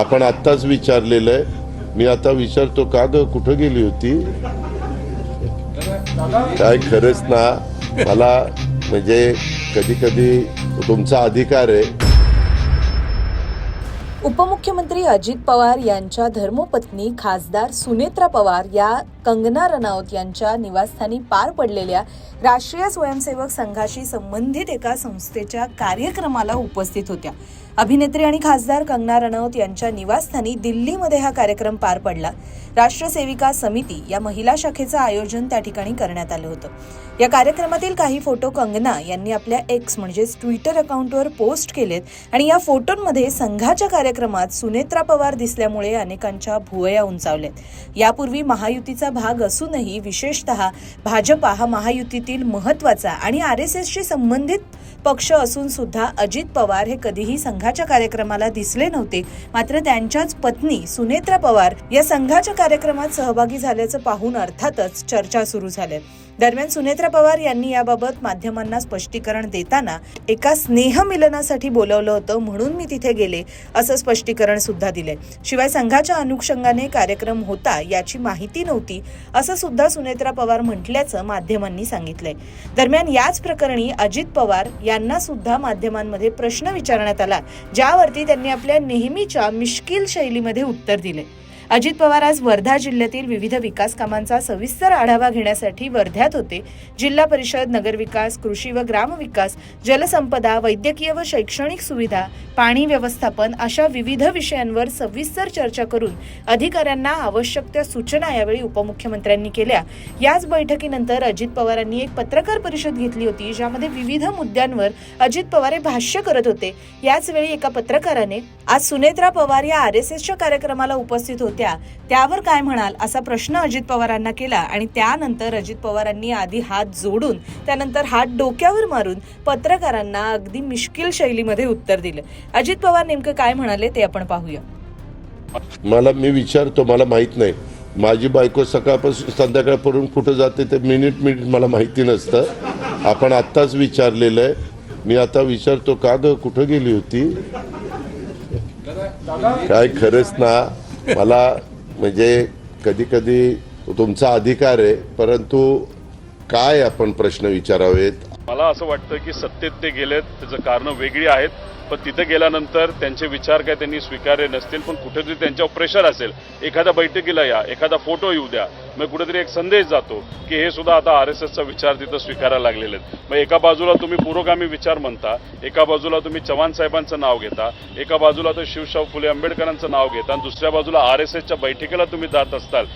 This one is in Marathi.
आपण आत्ताच विचारलेलं आहे. मी आता विचारतो का ग कुठं गेली होती? काय खरंच ना. मला म्हणजे कधी कधी तुमचा अधिकार आहे. उपमुख्यमंत्री अजित पवार यांच्या धर्मपत्नी खासदार सुनेत्रा पवार या कंगना रनौत यांच्या निवासस्थानी पार पडलेल्या राष्ट्रीय स्वयंसेवक संघाशी संबंधित एका संस्थेच्या कार्यक्रमाला उपस्थित होत्या. अभिनेत्री आणि खासदार कंगना रनौत यांच्या निवासस्थानी दिल्लीमध्ये हा कार्यक्रम पार पडला. राष्ट्रसेविका समिती या महिला शाखेचं आयोजन त्या ठिकाणी करण्यात आलं होतं. या कार्यक्रमातील काही फोटो कंगना यांनी आपल्या एक्स म्हणजेच ट्विटर अकाउंटवर पोस्ट केलेत आणि या फोटोंमध्ये संघाच्या कार्यक्रमात सुनेत्रा पवार दिसल्यामुळे अनेकांच्या भुवया उंचावल्यात यापूर्वी महायुतीचा भाग असूनही विशेषतः भाजपा हा महायुतीतील महत्त्वाचा आणि आर एस एसशी संबंधित पक्ष असून सुद्धा अजित पवार हे कधीही संघाच्या कार्यक्रमाला दिसले नव्हते. मात्र त्यांच्याच पत्नी सुनेत्रा पवार या संघाच्या कार्यक्रमात सहभागी झाल्याचं पाहून अर्थातच चर्चा सुरू झाल्या. दरम्यान सुनेत्रा पवार यांनी याबाबत माध्यमांना स्पष्टीकरण देताना एका स्नेहमिलनासाठी बोलवलं होतं म्हणून मी तिथे गेले असं स्पष्टीकरण सुद्धा दिलंय. शिवाय संघाच्या अनुषंगाने कार्यक्रम होता याची माहिती नव्हती असं सुद्धा सुनेत्रा पवार म्हटल्याचं माध्यमांनी सांगितलंय. दरम्यान याच प्रकरणी अजित पवार यांना सुद्धा माध्यमांमध्ये प्रश्न विचारण्यात आला ज्यावरती त्यांनी आपल्या नेहमीच्या मिश्किल शैलीमध्ये उत्तर दिले अजित पवार आज वर्धा जिल्ह्यातील विविध विकास कामांचा सविस्तर आढावा घेण्यासाठी वर्ध्यात होते. जिल्हा परिषद नगरविकास कृषी व ग्रामविकास जलसंपदा वैद्यकीय व शैक्षणिक सुविधा पाणी व्यवस्थापन अशा विविध विषयांवर सविस्तर चर्चा करून अधिकाऱ्यांना आवश्यक त्या सूचना यावेळी उपमुख्यमंत्र्यांनी केल्या. याच बैठकीनंतर अजित पवारांनी एक पत्रकार परिषद घेतली होती ज्यामध्ये विविध मुद्द्यांवर अजित पवार हे भाष्य करत होते. याच वेळी एका पत्रकाराने आज सुनेत्रा पवार या आर एस एसच्या कार्यक्रमाला उपस्थित होत्या. त्यावर काय म्हणाल? असा प्रश्न अजित पवारांना केला आणि त्यानंतर अजित पवारांनी आधी हात जोडून त्यानंतर हात डोक्यावर मारून पत्रकारांना अगदी मिश्किल शैलीमध्ये उत्तर दिलं. अजित पवार नेमकं काय म्हणाले ते आपण पाहूया. मला मी विचारतो मला माहीत नाही. माझी बायको सकाळपासून संध्याकाळपर्यंत कुठं जाते ते मिनिट मिनिट मला माहिती नसतं. आपण आत्ताच विचारलेलं आहे. मी आता विचारतो का ग कुठं गेली होती? काय खरंच ना मला म्हणजे कधी कधी तुमचा अधिकार आहे परंतु काय आपण प्रश्न विचारावेत? मला असं वाटतं की सत्तेत ते गेलेत त्याचं कारणं वेगळी आहेत. पण तिथे गेल्यानंतर त्यांचे विचार काय त्यांनी स्वीकारले नसतील पण कुठेतरी त्यांच्यावर प्रेशर असेल. एखाद्या बैठकीला या एखादा फोटो येऊ द्या. मग कुठेतरी एक संदेश जातो की हे सुद्धा आता आर एस एसचा विचार तिथं स्वीकारायला लागलेले आहेत. मग एका बाजूला तुम्ही पुरोगामी विचार म्हणता एका बाजूला तुम्ही चव्हाण साहेबांचं नाव घेता एका बाजूला तर शिवशाह फुले आंबेडकरांचं नाव घेता आणि दुसऱ्या बाजूला आर एस एसच्या बैठकीला तुम्ही जात असताल.